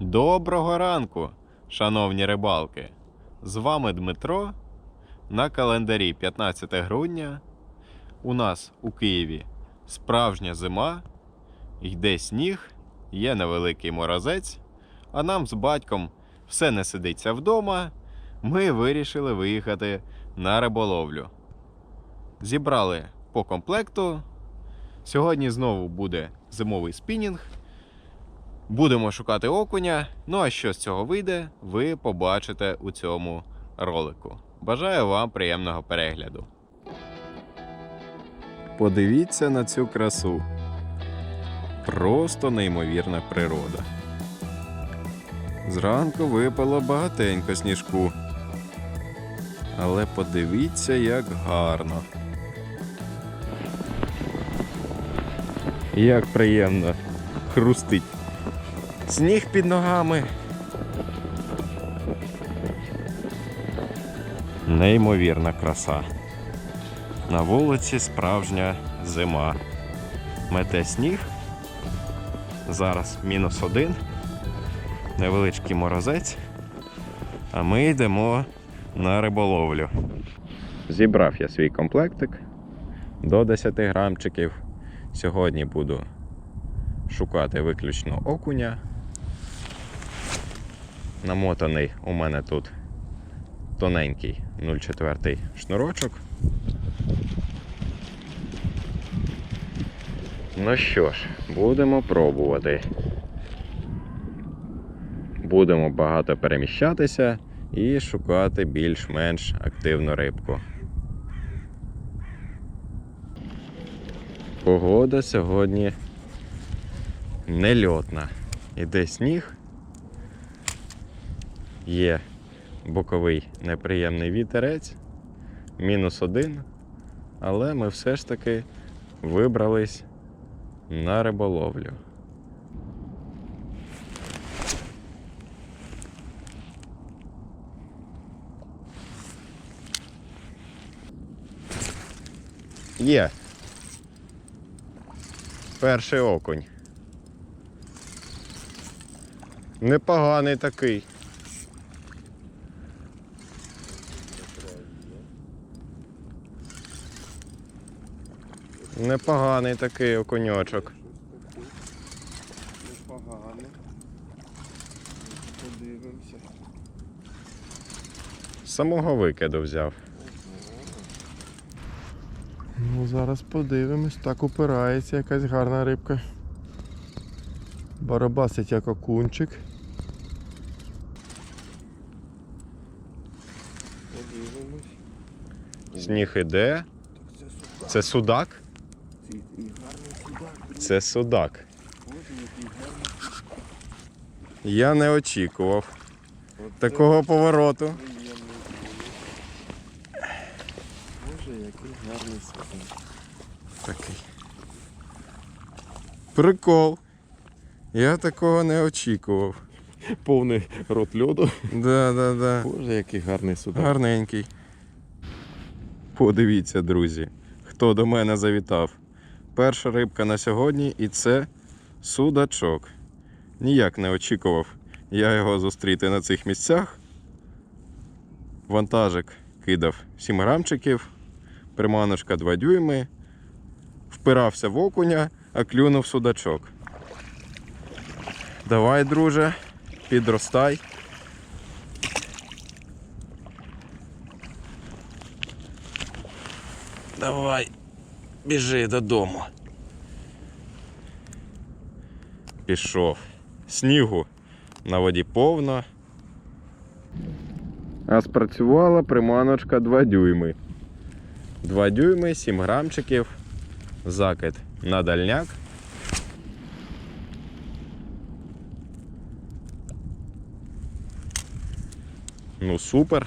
Доброго ранку, шановні рибалки! З вами Дмитро. На календарі 15 грудня. У нас у Києві справжня зима, йде сніг, є невеликий морозець, а нам з батьком все не сидиться вдома. Ми вирішили виїхати на риболовлю. Зібрали по комплекту. Сьогодні знову буде зимовий спінінг. Будемо шукати окуня. Ну а що з цього вийде, ви побачите у цьому ролику. Бажаю вам приємного перегляду. Подивіться на цю красу. Просто неймовірна природа. Зранку випало багатенько сніжку. Але подивіться, як гарно. Як приємно хрустить. Сніг під ногами. Неймовірна краса. На вулиці справжня зима. Мете сніг. Зараз мінус один. Невеличкий морозець. А ми йдемо на риболовлю. Зібрав я свій комплектик до 10 грамчиків. Сьогодні буду шукати виключно окуня. Намотаний у мене тут тоненький 0,4 шнурочок. Ну що ж, будемо пробувати. Будемо багато переміщатися і шукати більш-менш активну рибку. Погода сьогодні нельотна. Іде сніг. Є боковий неприємний вітерець, мінус один, але ми все ж таки вибрались на риболовлю. Є. Перший окунь. Непоганий такий. Непоганий такий окуньочок. Непогано. Подивимося. З самого викиду взяв. Ну, зараз подивимось. Так упирається якась гарна рибка. Барабасить як окунчик. Подивимось. Сніг іде. Так це судак. Це судак? Я не очікував такого повороту. Боже, який гарний судак. Такий. Прикол. Я такого не очікував. Повний рот льоду. Да, да, да. Боже, який гарний судак. Гарненький. Подивіться, друзі, хто до мене завітав. Перша рибка на сьогодні і це судачок. Ніяк не очікував я його зустріти на цих місцях. Вантажик кидав 7 грамчиків, приманочка 2 дюйми, впирався в окуня, а клюнув судачок. Давай, друже, підростай. Давай, біжи додому. Пішов. Снігу на воді повно. А спрацювала приманочка 2 дюйми. 2 дюйми, 7 грамчиків. Закид на дальняк. Ну, супер.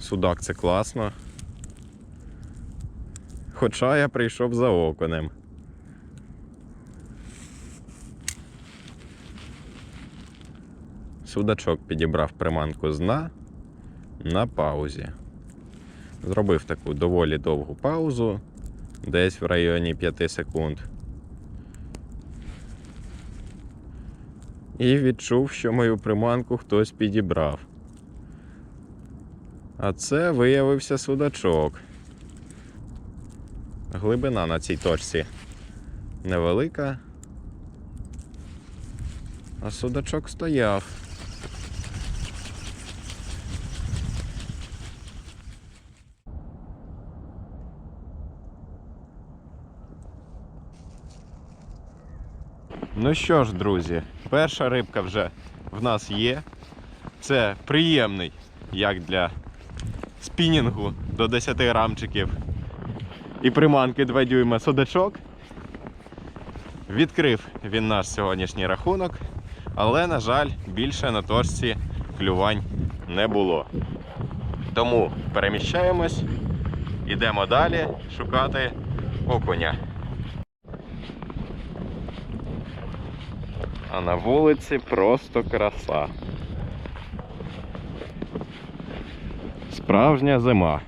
Судак це класно. Хоча я прийшов за оконем. Судачок підібрав приманку з дна на паузі. Зробив таку доволі довгу паузу, десь в районі 5 секунд. і відчув, що мою приманку хтось підібрав. А це виявився судачок. Глибина на цій точці невелика. А судачок стояв. Ну що ж, друзі, перша рибка вже в нас є. Це приємний, як для спінінгу до 10 грамчиків. І приманки 2 дюйма судачок. Відкрив він наш сьогоднішній рахунок, але, на жаль, більше на точці клювань не було. Тому переміщаємось, йдемо далі шукати окуня. А на вулиці просто краса. Справжня зима.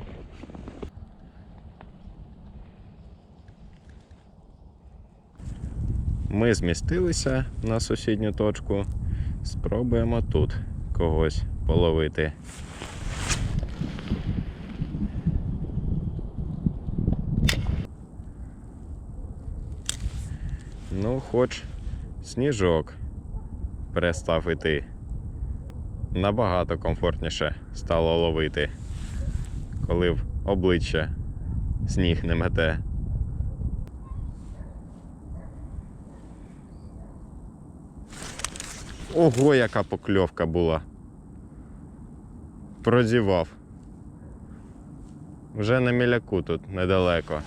Ми змістилися на сусідню точку. Спробуємо тут когось половити. Ну, хоч сніжок перестав іти. Набагато комфортніше стало ловити, коли в обличчя сніг не мете. Ого, яка покльовка була. Прозівав. Вже на міляку тут недалеко.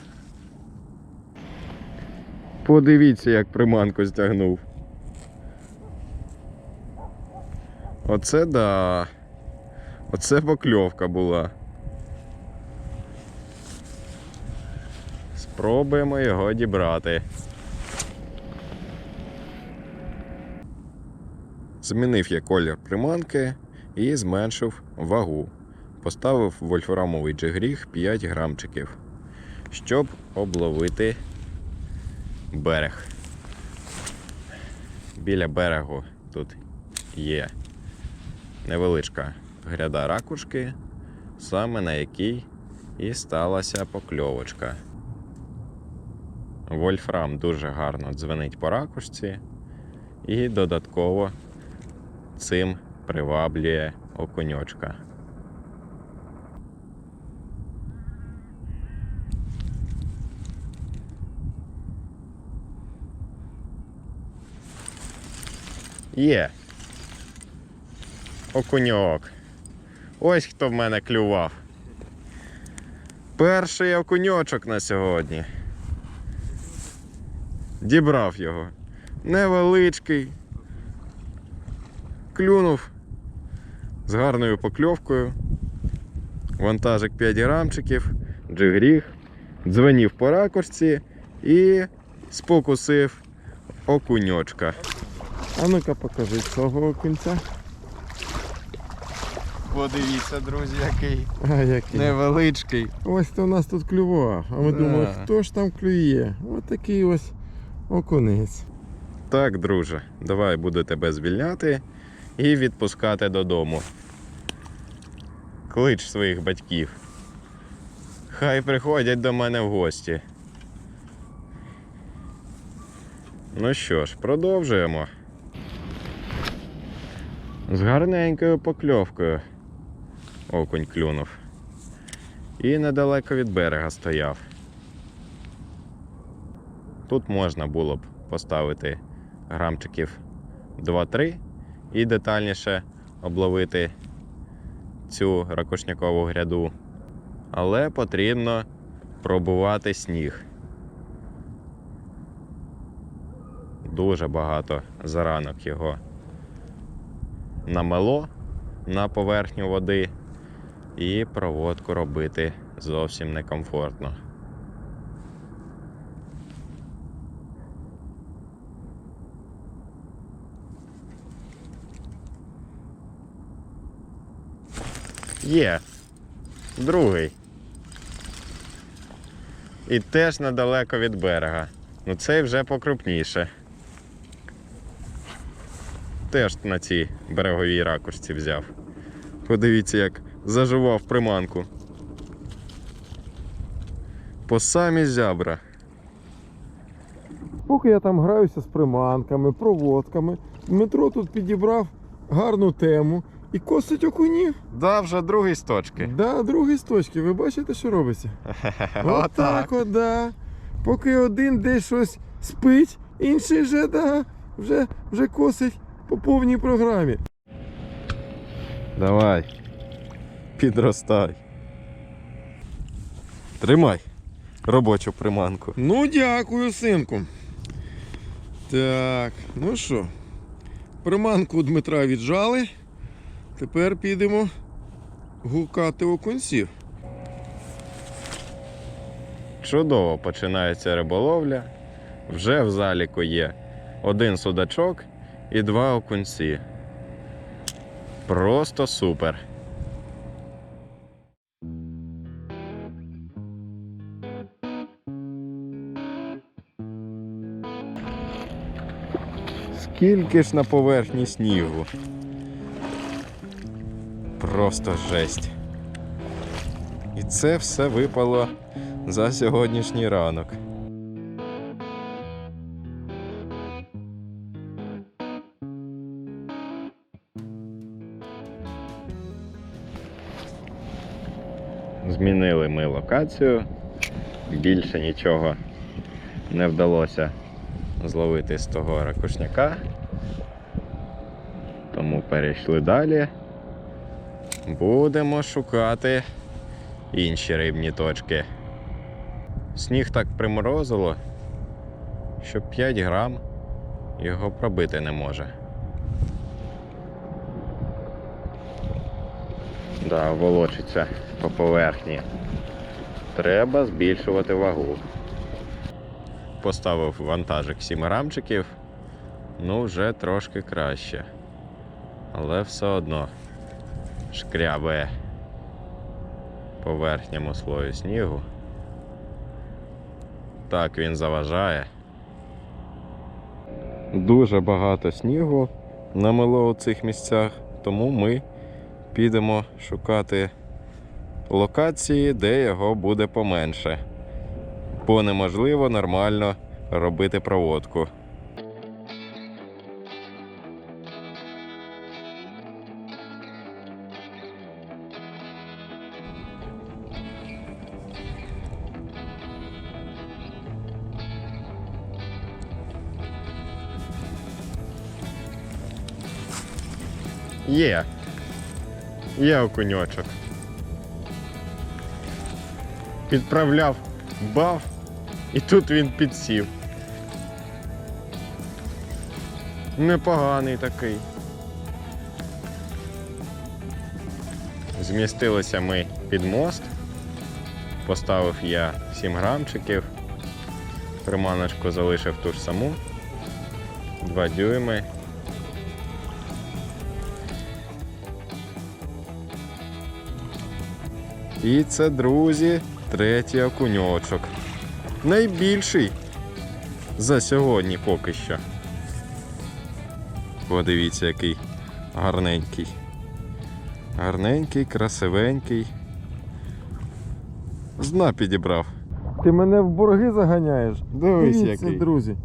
Подивіться, як приманку стягнув. Оце да. Оце покльовка була. Спробуємо його дібрати. Змінив я колір приманки і зменшив вагу. Поставив вольфрамовий джигріг 5 грамчиків, щоб обловити берег. Біля берегу тут є невеличка гряда ракушки, саме на якій і сталася покльовочка. Вольфрам дуже гарно дзвенить по ракушці і додатково цим приваблює окуньочка. Є. Окуньок. Ось хто в мене клював. Перший окуньочок на сьогодні. Дібрав його. Невеличкий. Клюнув з гарною покльовкою. Вантажик 5 грамчиків, джигріг, дзвенів по ракурсі і спокусив окуньочка. А ну-ка покажи свого окунця. Подивіться, друзі, який А який. невеличкий. Ось то у нас тут клював. А ми Да. думали, хто ж там клює? Ось такий ось окунець. Так, друже, давай буду тебе звільняти і відпускати додому. Клич своїх батьків. Хай приходять до мене в гості. Ну що ж, продовжуємо. З гарненькою покльовкою окунь клюнув. І недалеко від берега стояв. Тут можна було б поставити грамчиків 2-3 і детальніше обловити цю ракушнякову гряду. Але потрібно пробувати сніг. Дуже багато заранок його намело на поверхню води, і проводку робити зовсім некомфортно. Є. Другий. І теж недалеко від берега. Ну цей вже покрупніше. теж на цій береговій ракушці взяв. Подивіться, як заживав приманку. По самі зябра. Поки я там граюся з приманками, проводками, Дмитро тут підібрав гарну тему і косить окунів. Да, вже другий з точки. Да, другий з точки. Ви бачите, що робиться? Отак. От, да. Поки один десь щось спить, інший вже, да, вже, вже косить по повній програмі. Давай. Підростай. Тримай робочу приманку. Ну, дякую, синку. Так, ну що, приманку Дмитра віджали. Тепер підемо гукати окунців. Чудово починається риболовля. Вже в заліку є один судачок і два окунці. Просто супер. Скільки ж на поверхні снігу? Просто жесть. І це все випало за сьогоднішній ранок. Змінили ми локацію. Більше нічого не вдалося зловити з того ракушняка. Тому перейшли далі. Будемо шукати інші рибні точки. Сніг так приморозило, що 5 грам його пробити не може. Да, волочиться по поверхні. Треба збільшувати вагу. Поставив вантажик 7 грамчиків, ну вже трошки краще. Але все одно шкрябає по верхньому слою снігу. Так він заважає. Дуже багато снігу намело у цих місцях, тому ми підемо шукати локації, де його буде поменше. Бо неможливо нормально робити проводку. Є. Є окуньочок. Підправляв бав, і тут він підсів. Непоганий такий. Змістилися ми під мост. Поставив я 7 грамчиків. Приманочку залишив ту ж саму. 2 дюйми. І це, друзі, третій окуньочок. Найбільший за сьогодні поки що. Подивіться, який гарненький. Гарненький, красивенький. Зна підібрав. Ти мене в борги заганяєш. Дивись, Дивіться, який. друзі.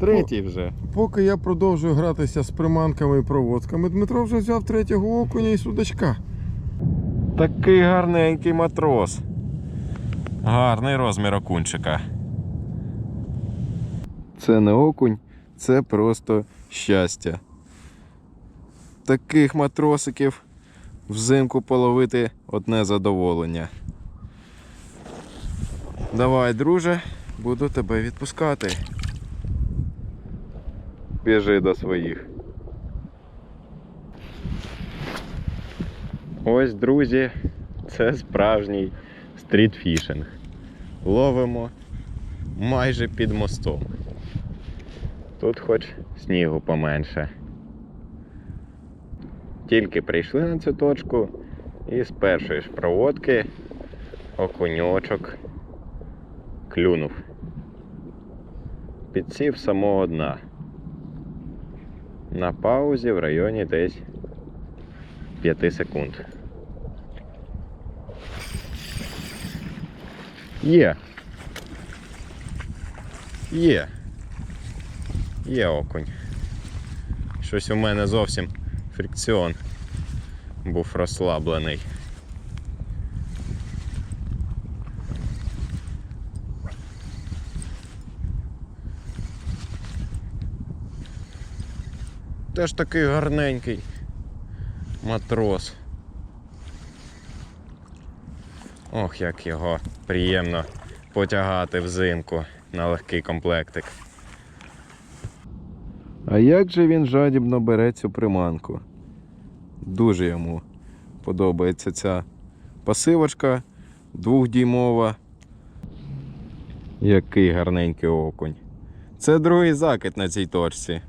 Третій вже. Поки я продовжую гратися з приманками і проводками, Дмитро вже взяв третього окуня і судачка. Такий гарненький матрос. Гарний розмір окунчика. Це не окунь, це просто щастя. Таких матросиків взимку половити одне задоволення. Давай, друже, буду тебе відпускати. Біжи до своїх. Ось, друзі, це справжній стрітфішинг. Ловимо майже під мостом. Тут хоч снігу поменше. Тільки прийшли на цю точку і з першої ж проводки окуньочок клюнув. Підсів самого дна. на паузі в районі десь 5 секунд. Є. Є. Є окунь. Щось у мене зовсім фрикціон був розслаблений. Теж такий гарненький матрос. Ох, як його приємно потягати взимку на легкий комплектик. А як же він жадібно бере цю приманку? Дуже йому подобається ця пасивочка двохдіймова. Який гарненький окунь. Це другий закид на цій точці.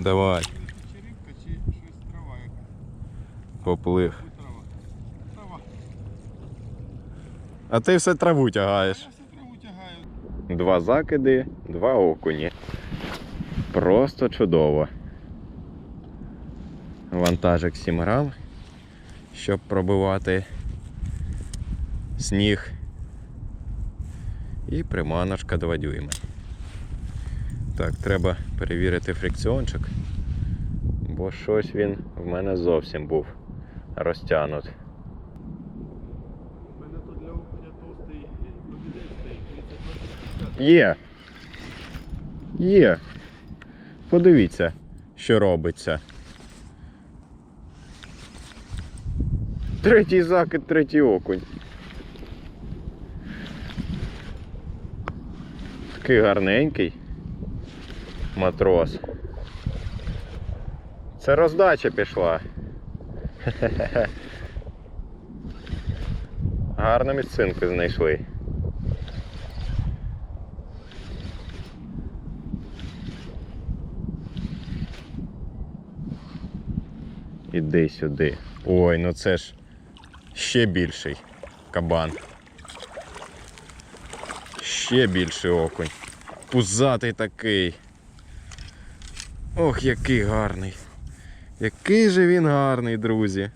Давай, Чи рибка, чи щось трава яка? Поплив. А ти все траву тягаєш. Два закиди, два окуні. Просто чудово. Вантажик 7 грам, щоб пробивати сніг. І приманочка 2 дюйми. Так, треба перевірити фрикціончик, бо щось він в мене зовсім був розтягнут. У мене тут для окуня товстий побідець стоїть. Є. Є. Подивіться, що робиться. Третій закид, третій окунь. Такий гарненький матрос. Це роздача пішла. Гарну місцинку знайшли. Іди сюди. Ой, ну це ж ще більший кабан. Ще більший окунь. Пузатий такий. Ох, який гарний. Який же він гарний, друзі.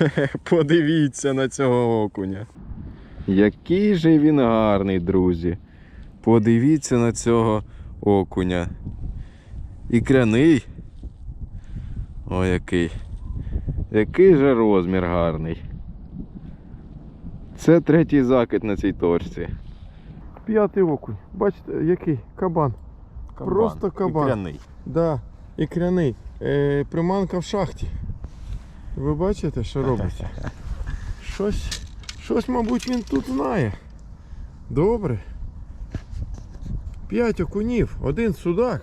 Подивіться на цього окуня. Який же він гарний, друзі. Подивіться на цього окуня. Ікряний. О, який. Який же розмір гарний. Це третій закид на цій точці. П'ятий окунь. Бачите, який? Кабан. Просто кабан. Ікряний. Да, ікряний. Е, приманка в шахті. Ви бачите, що робиться? Щось, щось, мабуть, він тут знає. Добре. П'ять окунів, один судак.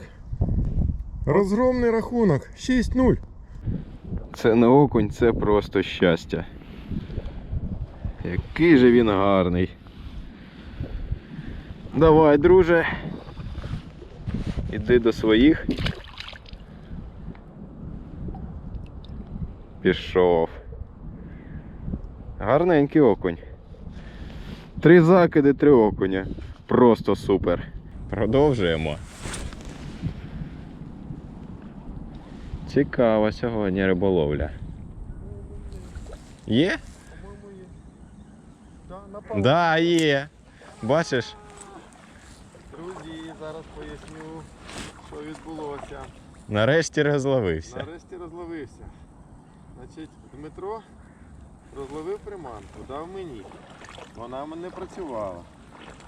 Розгромний рахунок. 6-0. Це не окунь, це просто щастя. Який же він гарний. Давай, друже. Іди до своїх. Пішов. Гарненький окунь. Три закиди, три окуня. Просто супер. Продовжуємо. Цікава сьогодні риболовля. Є? По-моєму, є. Да. Да, є. Бачиш? Друзі, зараз поясню, що відбулося. Нарешті розловився. Нарешті розловився. Значить, Дмитро розловив приманку, дав мені. Вона мене працювала.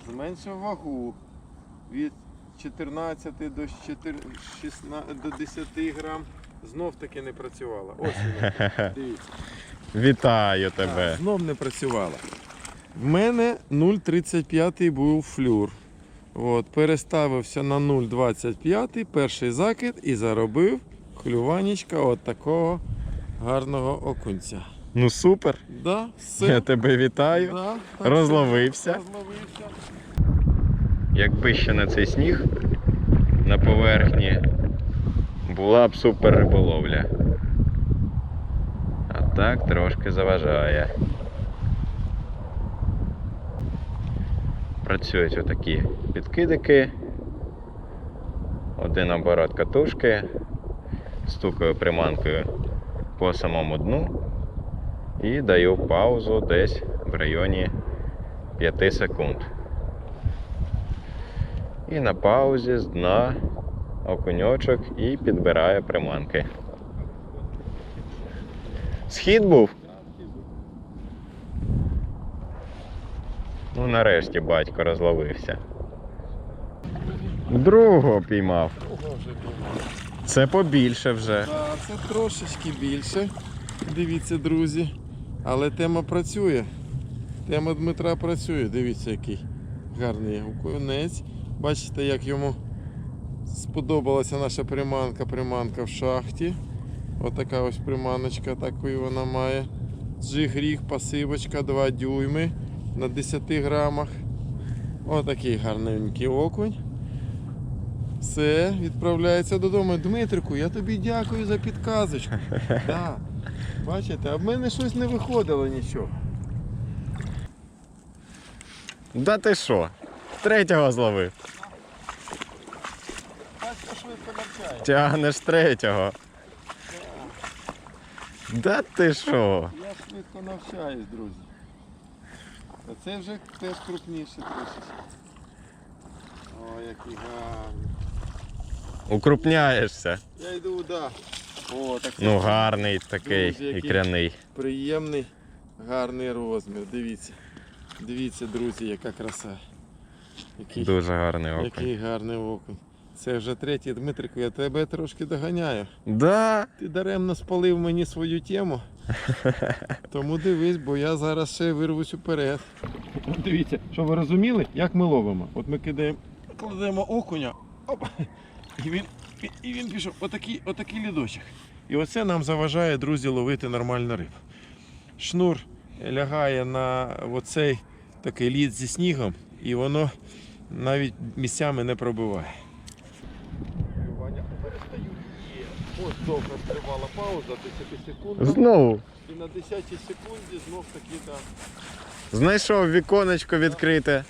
Зменшив вагу від 14 до 4, 16, до 10 грам. Знов таки не працювала. Ось вона. Дивіться. Вітаю тебе. знов не працювала. В мене 0,35 був флюр. От, переставився на 0,25, перший закид і заробив клюванечка от такого гарного окунця. Ну супер. Да, все. Я тебе вітаю. Да, так Розловився. Розловився. Якби ще на цей сніг на поверхні була б супер риболовля. А так трошки заважає. Працюють отакі підкидики. Один оборот катушки. Стукаю приманкою по самому дну і даю паузу десь в районі 5 секунд. І на паузі з дна окуньочок і підбирає приманки. Схід був? Ну, нарешті батько розловився. Другого піймав. Це побільше вже. Так, це трошечки більше. Дивіться, друзі. Але тема працює. Тема Дмитра працює. Дивіться, який гарний окунець. Бачите, як йому сподобалася наша приманка, приманка в шахті. Отака ось приманочка, такою вона має. Джиг-ріг, пасивочка, 2 дюйми на 10 грамах. Отакий гарненький окунь. Все, відправляється додому. Дмитрику, я тобі дякую за підказочку. Да. Бачите, а в мене щось не виходило нічого. Да ти що? Третього зловив. Батько швидко навчає. Тягнеш третього. Да ти що? Я швидко навчаюсь, друзі. А це вже теж крупніше трошечки. О, який гарний. Укрупняєшся. Я йду, да. О, так Ну гарний такий Друзі, який- ікряний. приємний, гарний розмір. Дивіться. Дивіться, друзі, яка краса. Який, Дуже гарний окунь. який гарний окунь. Це вже третій, Дмитрику, я тебе трошки доганяю. Да. Ти даремно спалив мені свою тему. Тому дивись, бо я зараз ще вирвусь уперед. Дивіться, щоб ви розуміли, як ми ловимо. От ми кидаємо, кладемо окуня, оп, і він, і- він пішов. Отакий, отакий лідочок. І оце нам заважає, друзі, ловити нормальну рибу. Шнур лягає на оцей такий лід зі снігом, і воно навіть місцями не пробиває. Ваня, перестаю. Ось довго тривала пауза, 10 секунд. Знову. І на 10 секунді знов таки так. Знайшов віконечко відкрите.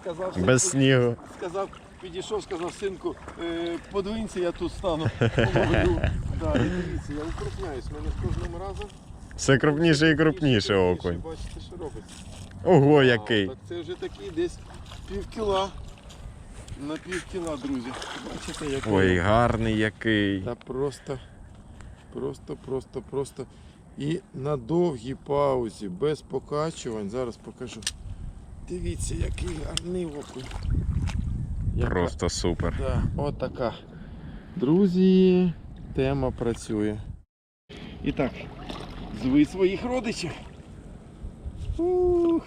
Сказав, Без снігу. сказав, підійшов, сказав, синку, е, подвинься, я тут стану. Половлю. Да, і дивіться, я укрупняюсь. Мене з кожним разом. Все крупніше і крупніше окунь. Бачите, що робиться. Ого, який. Так це вже такий десь пів кіла. На пів кіла, друзі. Бачите, який. Ой, гарний який. Та просто, просто, просто, просто. І на довгій паузі, без покачувань. Зараз покажу. Дивіться, який гарний окунь. Просто супер. Да, от така. Друзі, тема працює. І так, зви своїх родичів. Ух.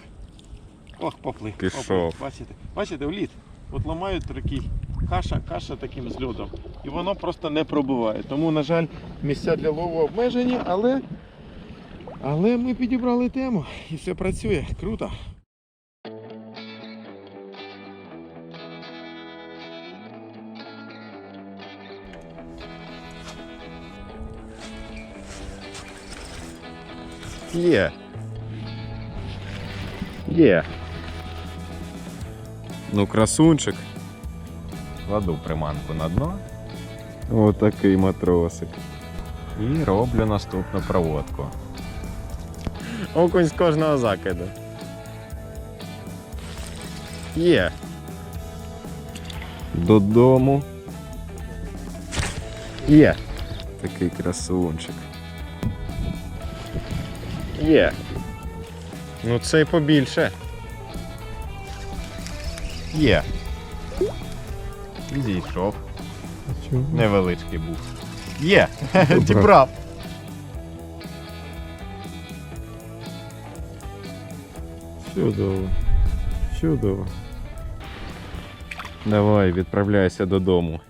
Ох, поплив. Пішов. Бачите, бачите, в лід. От ламають такий каша, каша таким зльотом. І воно просто не пробиває. Тому, на жаль, місця для лову обмежені, але, але ми підібрали тему і все працює. Круто. Є. Є. Ну, красунчик. Кладу приманку на дно. Отакий матросик. І роблю наступну проводку. Окунь з кожного закиду. Є. Додому. Є. Такий красунчик. Є. Ну це й побільше. Є. Зійшов. Невеличкий був. Є! Дібрав. Чудово. Чудово. Давай, відправляйся додому.